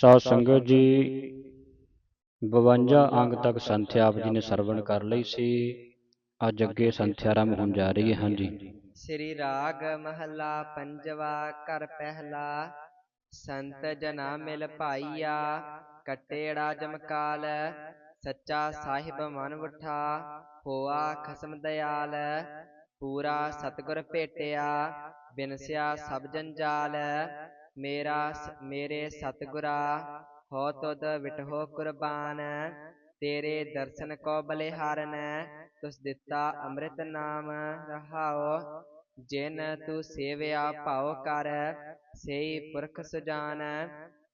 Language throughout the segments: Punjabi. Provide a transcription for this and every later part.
ਸਾਧ ਸੰਗਤ ਜੀ 52 ਅੰਗ ਤੱਕ ਸੰਥਿਆ ਆਪ ਜੀ ਨੇ ਸਰਵਣ ਕਰ ਲਈ ਸੀ। ਅੱਜ ਅੱਗੇ ਸੰਥਿਆ ਆਰੰਭ ਹੋਣ ਜਾ ਰਹੀ ਹੈ ਹਾਂਜੀ। ਸ੍ਰੀ ਰਾਗ ਮਹੱਲਾ ਪੰਜਵਾ ਘਰ ਪਹਿਲਾ। ਸੰਤ ਜਨਾ ਮਿਲ ਭਾਈਆ ਕਟੇੜਾ ਜਮਕਾਲ ਸੱਚਾ ਸਾਹਿਬ ਮਨ ਉਠਾ ਹੋਆ ਖਸਮ ਦਿਆਲ। ਪੂਰਾ ਸਤਿਗੁਰ ਭੇਟਿਆ ਬਿਨਸਿਆ ਸਭ ਜੰਜਾਲ। ਮੇਰਾ ਮੇਰੇ ਸਤਿਗੁਰਾ, ਹੋ ਤੁਧ ਵਿਟਹੋ ਕੁਰਬਾਨ, ਤੇਰੇ ਦਰਸ਼ਨ ਕੋ ਬਲਿਹਾਰਨ, ਤੁਸ ਦਿੱਤਾ ਅੰਮ੍ਰਿਤ ਨਾਮ ਰਹਾਓ ਜਿਨ ਤੂੰ ਸੇਵਿਆ ਭਾਉ ਕਰ, ਸਈ ਪੁਰਖ ਸੁਜਾਨ,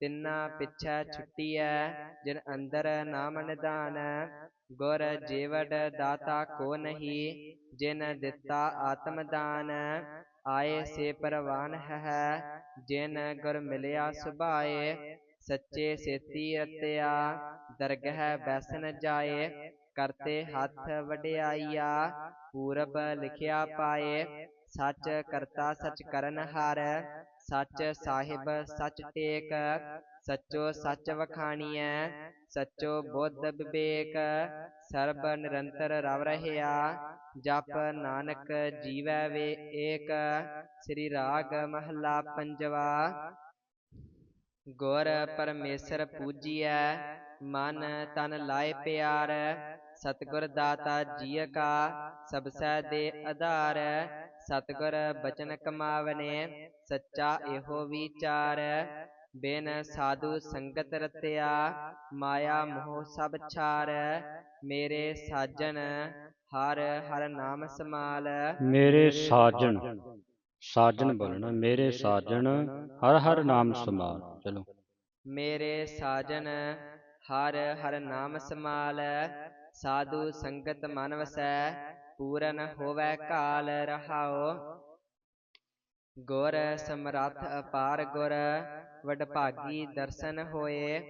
ਤਿੰਨਾ ਪਿਛੈ ਛੁੱਟੀਐ, ਜਿਨ ਅੰਦਰ ਨਾਮ ਨਿਦਾਨ ਗੁਰ ਜੀਵੜ ਦਾਤਾ ਕੋ ਨਹੀਂ, ਜਿਨ ਦਿੱਤਾ ਆਤਮ ਦਾਨ ਆਏ ਸੇ ਪਰਵਾਨ ਹੈ ਜਿਨ ਗੁਰ ਮਿਲਿਆ ਸੁਭਾਏ ਸੱਚੇ ਸੇਤੀ ਰਤਿਆ ਦਰਗਹਿ ਬੈਸਨ ਜਾਏ ਕਰਤੇ ਹੱਥ ਵਡਿਆਈਆ ਪੂਰਬ ਲਿਖਿਆ ਪਾਏ ਸੱਚ ਕਰਤਾ ਸੱਚ ਕਰਨ ਹਾਰ ਸੱਚ ਸਾਹਿਬ ਸੱਚ ਟੇਕ ਸੱਚੋ ਸੱਚ ਵਖਾਣੀਐ ਸੱਚੋ ਬੁੱਧ ਵਿਵੇਕ, ਸਰਬ ਨਿਰੰਤਰ ਰਵ ਰਹਿਆ, ਜਪ ਨਾਨਕ ਜੀਵੈ ਵੇ ਏਕ, ਸ੍ਰੀ ਰਾਗ ਮਹੱਲਾ ਪੰਜਵਾ। ਗੁਰ ਪਰਮੇਸ਼ਰ ਪੂਜੀਐ, ਮਨ ਤਨ ਲਾਏ ਪਿਆਰ, ਸਤਿਗੁਰ ਦਾਤਾ ਜੀਅ ਕਾ ਸਬਸੈ ਦੇ ਆਧਾਰ, ਸਤਿਗੁਰ ਬਚਨ ਕਮਾਵਨੇ, ਸੱਚਾ ਇਹੋ ਵਿਚਾਰ। ਬਿਨ ਸਾਧੂ ਸੰਗਤ ਰਤਿਆ ਮਾਇਆ ਮੋਹ ਸਭ ਛਾਰ ਮੇਰੇ ਸਾਜਨ ਹਰ ਹਰ ਨਾਮ ਸਮਾਲ ਮੇਰੇ ਸਾਜਣ ਸਾਜਣ ਬੋਲਣਾ ਮੇਰੇ ਸਾਜਣ ਹਰ ਹਰ ਨਾਮ ਸਮਾਲ ਚਲੋ। ਮੇਰੇ ਸਾਜਨ ਹਰ ਹਰ ਨਾਮ ਸਮਾਲ ਸਾਧੂ ਸੰਗਤ ਮਨ ਵਸੈ ਪੂਰਨ ਹੋਵੈ ਕਾਲ ਰਹਾਓ ਗੁਰ ਸਮਰੱਥ ਅਪਾਰ ਗੁਰ ਵਡਭਾਗੀ ਦਰਸ਼ਨ ਹੋਏ।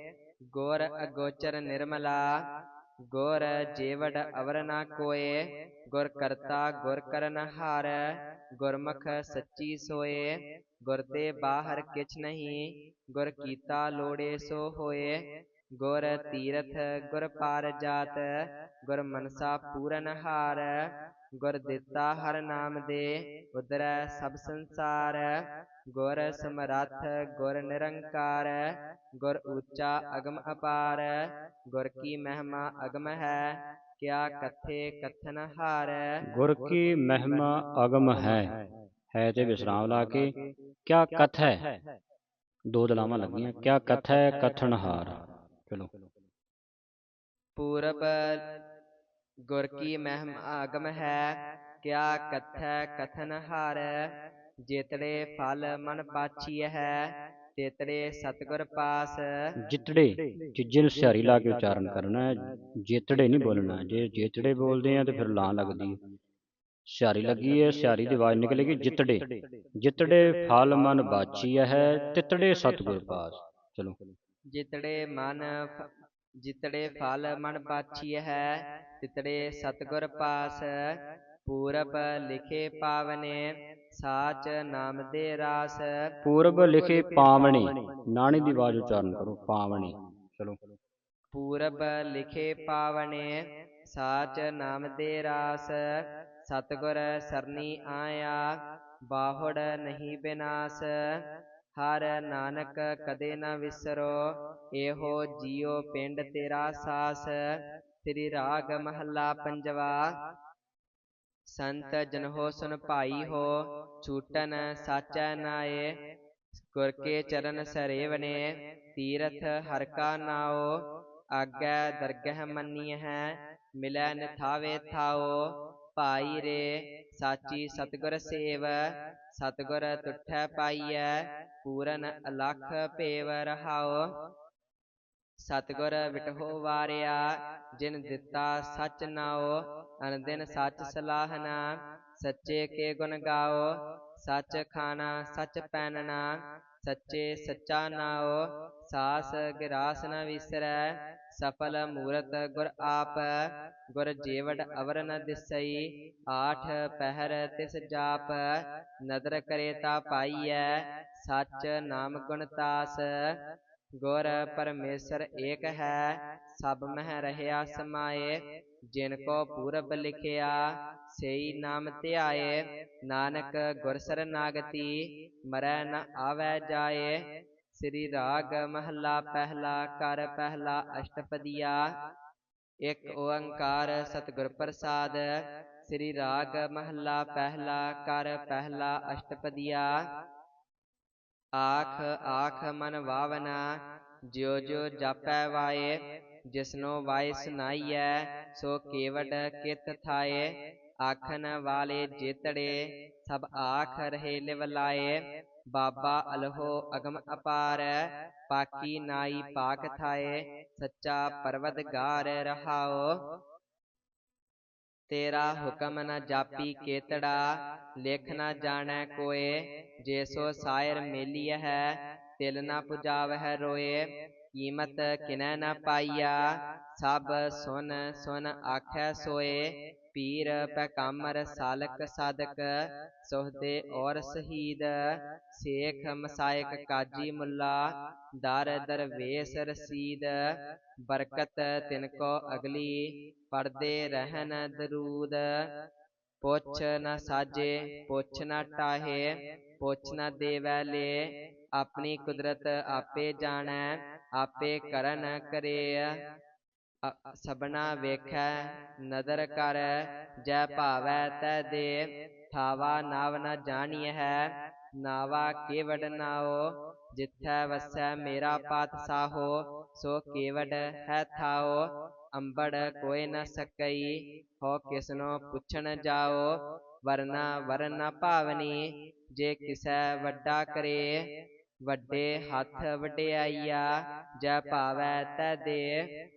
ਗੁਰ ਅਗੋਚਰ ਨਿਰਮਲਾ, ਗੁਰ ਜੀਵੜ ਅਵਰ ਨਾ ਕੋਏ। ਗੁਰ ਕਰਤਾ ਗੁਰ ਕਰਨ ਹਾਰ, ਗੁਰਮੁਖ ਸੱਚੀ ਸੋਏ। ਗੁਰ ਤੇ ਬਾਹਰ ਕਿਛ ਨਹੀਂ, ਗੁਰ ਕੀਤਾ ਲੋੜੇ ਸੋ ਹੋਏ। ਗੁਰ ਤੀਰਥ ਗੁਰ ਪਾਰ ਜਾਤ ਗੁਰ ਮਨਸਾ ਪੂਰਨ ਹਾਰ ਗੁਰ ਦਿੱਤਾ ਹਰ ਨਾਮ ਦੇ ਉਦਰੈ ਸਭ ਸੰਸਾਰ ਗੁਰ ਸਮਰੱਥ ਗੁਰ ਨਿਰੰਕਾਰ ਗੁਰ ਉੱਚਾ ਅਗਮ ਅਪਾਰ ਗੁਰ ਕੀ ਮਹਿਮਾ ਅਗਮ ਹੈ ਕਿਆ ਕਥੇ ਕਥਨ ਹਾਰ ਗੁਰ ਕੀ ਮਹਿਮਾ ਅਗਮ ਹੈ ਹੈ ਤੇ ਵਿਸਰਾਮ ਲਾ ਕੇ ਕਿਆ ਕਥ ਹੈ ਦੋ ਦਲਾਵਾਂ ਲੱਗੀਆਂ ਕਿਆ ਕਥ ਹੈ ਕਥਨਹਾਰ ਚਲੋ। ਪੂਰਬ ਗੁਰ ਕੀ ਮਹਿਮਾ ਅਗਮ ਹੈ ਕਿਆ ਕਥੈ ਕਥਨ ਹਾਰ ਜੇਤੜੇ ਫਲ ਮਨ ਪਾਛੀ ਹੈ ਤੇਤੜੇ ਸਤਿਗੁਰ ਪਾਸ। ਜਿਤੜੇ ਚੀਜ਼ੇ ਨੂੰ ਸਿਹਾਰੀ ਲਾ ਕੇ ਉਚਾਰਨ ਕਰਨਾ ਹੈ ਜੇਤੜੇ ਨਹੀਂ ਬੋਲਣਾ ਜੇ ਜੇਤੜੇ ਬੋਲਦੇ ਆ ਤੇ ਫਿਰ ਲਾਂ ਲੱਗਦੀ ਹੈ। ਸਿਹਾਰੀ ਲੱਗੀ ਹੈ ਸਿਹਾਰੀ ਦੀ ਆਵਾਜ਼ ਨਿਕਲੇਗੀ ਜਿਤੜੇ ਜਿਤੜੇ ਫਲ ਮਨ ਬਾਚੀ ਹੈ ਤਿਤੜੇ ਸਤਿਗੁਰ ਪਾਸ। ਚਲੋ। ਜਿਤੜੇ ਮਨ ਜਿਤੜੇ ਫਲ ਮਨ ਪਾਛੀ ਹੈ ਤਿਤੜੇ ਸਤਿਗੁਰ ਪਾਸ ਪੂਰਬ ਲਿਖੇ ਪਾਵਨੇ ਸਾਚ ਨਾਮ ਦੇ ਰਾਸ ਪੂਰਬ ਲਿਖੇ ਪਾਵਣੀ ਨਾਣੀ ਦੀ ਆਵਾਜ਼ ਉਚਾਰਨ ਕਰੋ ਪਾਵਣੀ ਚਲੋ। ਪੂਰਬ ਲਿਖੇ ਪਾਵਨੇ ਸਾਚ ਨਾਮ ਦੇ ਰਾਸ ਸਤਿਗੁਰ ਸਰਨੀ ਆਇਆ ਬਾਹੁੜ ਨਹੀਂ ਬਿਨਾਸ਼ ਹਰ ਨਾਨਕ ਕਦੇ ਨਾ ਵਿਸਰੋ, ਇਹੋ ਜੀਉ ਪਿੰਡ ਤੇਰਾ ਸਾਸ। ਤੇਰੀ ਰਾਗ ਮਹੱਲਾ ਪੰਜਵਾ, ਸੰਤ ਜਨ ਸੁਨ ਭਾਈ ਹੋ, ਛੂਟਨ ਸਾਚੈ ਨਾਏ। ਗੁਰ ਕੇ ਚਰਨ ਸਰੇਵਨੇ, ਤੀਰਥ ਹਰ ਕਾ ਨਾਉ ਆਗੈ ਦਰਗਹਿ ਮੰਨੀ ਹੈ ਮਿਲੈ ਨਿਥਾਵੇ ਥਾਓ। ਭਾਈ ਰੇ, ਸਾਚੀ ਸਤਿਗੁਰ ਸੇਵ ਸਤਿਗੁਰ ਤੁਠੈ ਪਾਈਐ, ਪੂਰਨ ਅਲਖ ਭੇਵ ਰਹਾਓ ਸਤਿਗੁਰ ਵਿਟਹੋ ਵਾਰਿਆ, ਜਿਨ ਦਿੱਤਾ ਸਚ ਨਾਉ ਅਨੰਦਿਨ ਸੱਚ ਸਲਾਹਨਾ ਸੱਚੇ ਕੇ ਗੁਣ ਗਾਓ ਸੱਚ ਖਾਣਾ ਸੱਚ ਪਹਿਨਣਾ, ਸੱਚੇ ਸੱਚਾ ਨਾਉ, ਸਾਸ ਗਿਰਾਸ ਨ ਵਿਸਰੈ ਸਫਲ ਮੂਰਤ ਗੁਰ ਆਪ ਗੁਰ ਜੀਵੜ ਅਵਰ ਨ ਦਿਸਈ, ਆਠ ਪਹਿਰ ਤਿਸ ਜਾਪ, ਨਦਰ ਕਰੇ ਤਾ ਪਾਈਐ, ਸੱਚ ਨਾਮ ਗੁਣ ਤਾਸ, ਗੁਰ ਪਰਮੇਸ਼ਰ ਏਕ ਹੈ, ਸਭ ਮਹਿ ਰਹਿਆ ਸਮਾਏ, ਜਿਨ ਕੋ ਪੂਰਬ ਲਿਖਿਆ, ਸਈ ਨਾਮ ਧਿਆਏ, ਨਾਨਕ ਗੁਰ ਸਰਨਾਗਤੀ ਮਰੈ ਨ ਆਵੈ ਜਾਏ ਸ੍ਰੀ ਰਾਗ ਮਹੱਲਾ ਪਹਿਲਾ ਕਰ ਪਹਿਲਾ ਅਸ਼ਟਪਦੀਆ, ਇੱਕ ਓੰਕਾਰ ਸਤਿਗੁਰ ਪ੍ਰਸਾਦ, ਸ੍ਰੀ ਰਾਗ ਮਹੱਲਾ ਪਹਿਲਾ ਕਰ ਪਹਿਲਾ ਅਸ਼ਟਪਦੀਆ। ਆਖ ਆਖ ਮਨ ਵਾਵਨਾ, ਜਿਉ ਜਿਉ ਜਾਪੈ ਵਾਏ, ਜਿਸਨੋ ਵਾਏ ਸੁਨਾਈਐ, ਸੋ ਕੇਵਡ ਕਿਤ ਥਾਏ, ਆਖਣ ਵਾਲੇ ਜੇਤੜੇ, ਸਭ ਆਖ ਰਹੇ ਲਿਵ ਲਾਏ। ਬਾਬਾ ਅਲਹੋ ਅਗਮ ਅਪਾਰ, ਪਾਕੀ ਨਾਈ ਪਾਕ ਥਾਏ, ਸੱਚਾ ਪਰਵਦਗਾਰ ਰਹਾਓ ਤੇਰਾ ਹੁਕਮ ਨ ਜਾਪੀ ਕੇਤੜਾ, ਲੇਖ ਨ ਜਾਣੈ ਕੋਏ, ਜੇ ਸੋ ਸਾਇਰ ਮੇਲੀਐ ਹੈ, ਤਿਲ ਨ ਪੁਜਾਵਹਿ ਰੋਏ। ਕੀਮਤ ਕਿਨੈ ਨ ਪਾਈਆ, ਸਭ ਸੁਨ ਸੁਨ ਆਖੈ ਸੋਏ। ਪੀਰ ਪੈਕਾਮਰ ਸਾਲਕ ਸਾਧਕ ਸੋਹਦੇ ਔਰ ਸ਼ਹੀਦ, ਸੇਖ ਮਸਾਇਕ ਕਾਜੀ ਮੁੱਲਾ, ਦਰ ਦਰਵੇਸ ਰਸੀਦ, ਬਰਕਤ ਤਿਨ ਕੋ ਅਗਲੀ, ਪੜਦੇ ਰਹਿਨ ਦਰੂਦ। ਪੁੱਛ ਨਾ ਸਾਜੇ, ਪੁੱਛ ਨਾ ਟਾਹੇ, ਪੁੱਛ ਨਾ ਦੇਵੈ ਲੇ, ਆਪਣੀ ਕੁਦਰਤ ਆਪੇ ਜਾਣੈ, ਆਪੇ ਕਰਨ ਕਰੇ। ਸਭਨਾ ਵੇਖੈ ਨਦਰ ਕਰ ਜੈ ਭਾਵੈ ਤੈ ਦੇ ਥਾਵਾ ਨਾਵ ਨ ਜਾਣੀਐ ਹੈ ਨਾਵਾ ਕੇਵਡ ਨਾਓ ਜਿਥੈ ਵਸੈ ਮੇਰਾ ਪਾਤਸ਼ਾਹੋ ਸੋ ਕੇਵਡ ਹੈ ਥਾਓ ਅੰਬੜ ਕੋਇ ਨ ਸਕਈ ਹੋ ਕਿਸਨੋ ਪੁੱਛਣ ਜਾਓ ਵਰਨਾ ਵਰਨ ਭਾਵਨੀ ਜੇ ਕਿਸੈ ਵੱਡਾ ਕਰੇ ਵੱਡੇ ਹੱਥ ਵਡਿਆਈਆ ਜੈ ਭਾਵੈ ਤੈ ਦੇ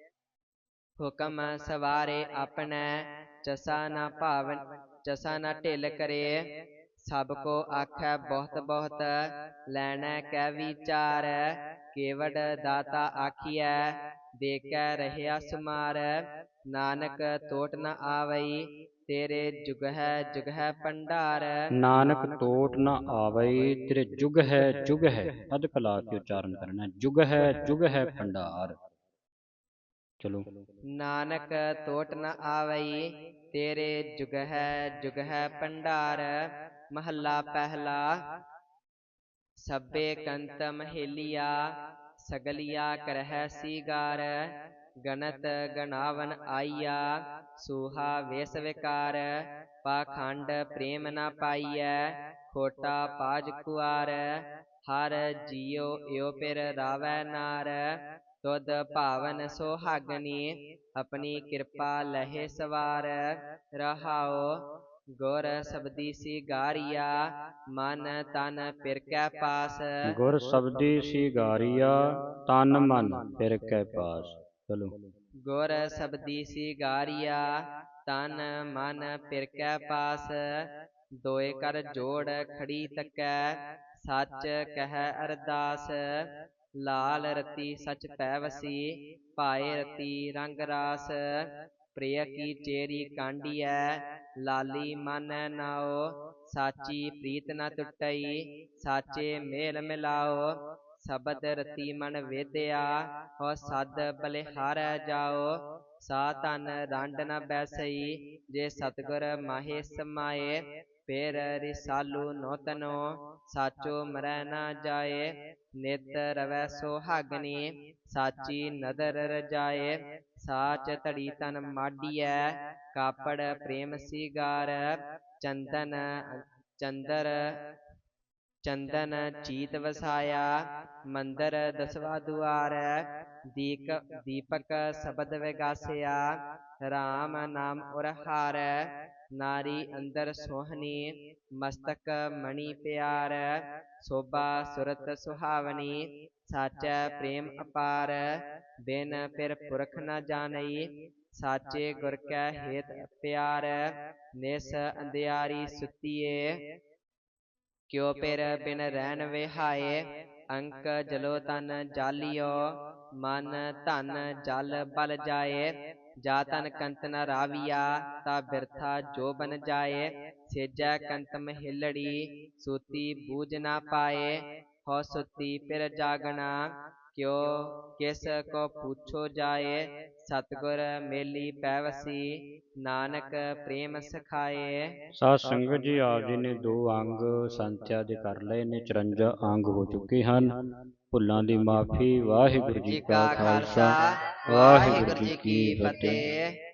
ਹੁਕਮ ਸਵਾਰੇ ਆਪਣੈ ਚਸਾ ਨਾ ਭਾਵਨ ਚਸਾ ਨਾ ਢਿਲ ਕਰੇ। ਸਭ ਕੋ ਆਖੈ ਬਹੁਤ ਬਹੁਤ, ਲੈਣੈ ਕੈ ਵਿਚਾਰ। ਕੇਵਡ ਦਾਤਾ ਆਖੀਐ, ਦੇਖੈ ਰਹਿਆ ਸੁਮਾਰ। ਨਾਨਕ ਤੋਟ ਨ ਆਵਈ, ਤੇਰੇ ਜੁਗ ਹੈ ਜੁਗ ਹੈ ਭੰਡਾਰ। ਨਾਨਕ ਤੋਟ ਨ ਆਵਈ, ਤੇਰੇ ਜੁਗ ਹੈ ਜੁਗ ਹੈ ਅਧ ਕਲਾ ਕੇ ਉਚਾਰਨ ਕਰਨਾ। ਜੁਗ ਹੈ ਜੁਗ ਹੈ ਭੰਡਾਰ। ਚਲੋ। ਨਾਨਕ ਟੋਟ ਨ ਆਵਈ, ਤੇਰੇ ਜੁਗਹਿ ਜੁਗਹਿ ਭੰਡਾਰ, ਮਹੱਲਾ ਪਹਿਲਾ, ਸਭੇ ਕੰਤ ਮਹੇਲੀਆ, ਸਗਲਿਆ ਕਰਹਿ ਸੀਗਾਰ, ਗਣਤ ਗਣਾਵਨ ਆਈਆ, ਸੂਹਾ ਵੇਸ ਵਿਕਾਰ, ਪਾਖੰਡ ਪ੍ਰੇਮ ਨਾ ਪਾਈਐ, ਖੋਟਾ ਪਾਜ ਕੁਆਰ, ਹਰ ਜੀਉ ਇਉ ਪਿਰ ਰਾਵੈ ਨਾਰ ਤੁਧ ਭਾਵਨ ਸੁਹਾਗਨੀ ਆਪਣੀ ਕਿਰਪਾ ਲਹੇ ਸਵਾਰ ਰਹਾਉ ਗੁਰ ਸਬਦੀ ਸਿਗਾਰੀਆ ਮਨ ਤਨ ਪਿਰ ਕੈ ਪਾਸ। ਗੁਰ ਸਬਦੀ ਸਿਗਾਰੀਆ ਤਨ ਮਨ ਫਿਰ ਕੈ ਪਾਸ। ਚਲੋ। ਗੁਰ ਸਬਦੀ ਸਿਗਾਰੀਆ ਤਨ ਮਨ ਪਿਰ ਕੈ ਪਾਸ। ਦੋਏ ਕਰ ਜੋੜ ਖੜੀ ਤਕੈ ਸੱਚ ਕਹਿ ਅਰਦਾਸ। ਲਾਲ ਰਤੀ ਸਚ ਪੈ ਵਸੀ ਭਾਏ ਰਤੀ ਰੰਗ ਰਾਸ। ਪ੍ਰਿਯ ਕੀ ਚੇਰੀ ਕਾਂਡੀਐ, ਲਾਲੀ ਮਨ ਨਾਓ ਸਾਚੀ ਪ੍ਰੀਤ ਨ ਟੁੱਟਈ ਸਾਚੇ ਮੇਲ ਮਿਲਾਓ ਸ਼ਬਦ ਰਤੀ ਮਨ ਵੇਦਿਆ ਹੋ ਸਦ ਬਲਿਹਾਰੈ ਜਾਓ ਸਾ ਧਨ ਰੰਡ ਨ ਬੈਸਈ ਜੇ ਸਤਗੁਰ ਮਾਹੇ ਸਮਾਏ ਫੇਰ ਰਿਸਾਲੂ ਨੋਤਨੋ ਸਾਚੋ ਮਰੈ ਨ ਜਾਏ ਨਿਤ ਰਵੈ ਸੁਹਾਗਨੀ ਸਾਚੀ ਨਦਰ ਰਜਾਏ ਸਾਚ ਧੜੀ ਤਨ ਮਾਡੀਐ ਕਾਪੜ ਪ੍ਰੇਮ ਸਿਗਾਰ ਚੰਦਨ ਚੰਦਰ ਚੰਦਨ ਚੀਤ ਵਸਾਇਆ ਮੰਦਰ ਦਸਵਾ ਦੁਆਰੈ ਦੀਕ ਦੀਪਕ ਸ਼ਬਦ ਵਿਗਾਸਿਆ RAM ਨਾਮ ਉਰਹਾਰੈ ਨਾਰੀ ਅੰਦਰ ਸੋਹਣੀ ਮਸਤਕ ਮਣੀ ਪਿਆਰ ਸੋਭਾ ਸੁਰਤ ਸੁਹਾਵਨੀ ਸਾਚੈ ਪ੍ਰੇਮ ਅਪਾਰ ਬਿਨ ਫਿਰ ਪੁਰਖ ਨਾ ਜਾਣਈ ਸਾਚੇ ਗੁਰ ਕੈ ਹੇਤ ਪਿਆਰ ਨਿਸ ਅੰਧਿਆਰੀ ਸੁਤੀਏ। ਕਿਉ ਪਿਰ ਬਿਨ ਰਹਿਣ ਵਿਹਾਏ ਅੰਕ ਜਲੋ ਤਨ ਜਾਲਿਓ। ਮਨ ਧਨ ਜਲ ਬਲ ਜਾਏ ਜਾ ਤਨ ਕੰਤ ਨ ਰਾਵੀਆ ਤਾ ਬਿਰਥਾ ਜੋ ਬਨ ਜਾਏ। ਸੇਜੈ ਕੰਤ ਮਹਿਲੜੀ ਸੂਤੀ ਬੂਝ ਨਾ ਪਾਏ। ਹੋ ਸੁਤੀ ਪਿਰ ਜਾਗਣਾ। ਕਿਉ ਕਿਸ ਕੋ ਪੁੱਛੋ ਜਾਏ ਸਤਿਗੁਰ ਮੇਲੀ ਪੈਵਸੀ ਨਾਨਕ ਪ੍ਰੇਮ ਸਿਖਾਏ। ਸਾਧ ਸੰਗਤ ਜੀ ਆਪ ਜੀ ਨੇ ਦੋ ਅੰਗ ਸੰਥਿਆ ਦੇ ਕਰ ਲਏ ਨੇ 54 ਅੰਗ ਹੋ ਚੁੱਕੇ ਹਨ। ਭੁੱਲਾਂ ਦੀ ਮਾਫੀ ਵਾਹਿਗੁਰੂ ਜੀ ਕਾ ਖਾਲਸਾ ਵਾਹਿਗੁਰੂ ਜੀ ਕੀ ਫਤਿਹ।